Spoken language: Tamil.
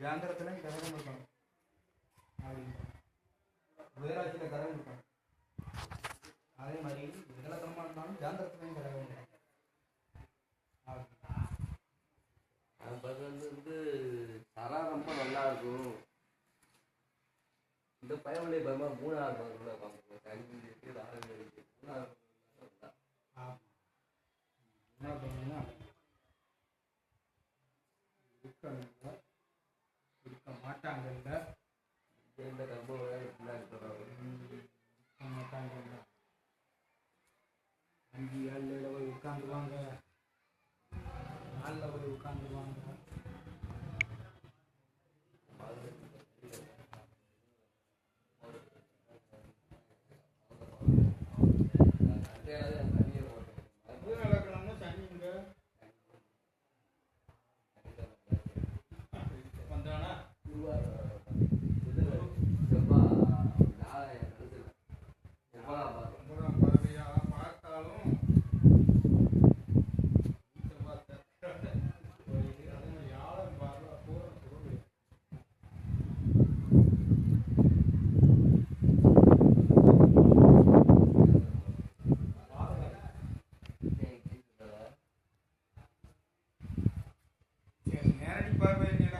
கேந்திரத்துலையும் கிரகம் இருக்கணும் அப்படின்றாங்க உயராட்சியில் கிரகம் இருக்கணும் அதே மாதிரி விகலகரமாக இருந்தாலும் கேந்திரத்துலையும் கிரகம் இருக்கணும். அது வந்து தரா ரொம்ப நல்லா இருக்கும். இந்த பயமலை பயமா மூணாவது கல்வி இருக்கு ஆரோக்கியம் இருக்கு. மூணாவது என்ன பண்ணீங்கன்னா இருக்க மாட்டாங்கல்ல இருக்க மாட்டாங்கல்ல அஞ்சு Bye bye.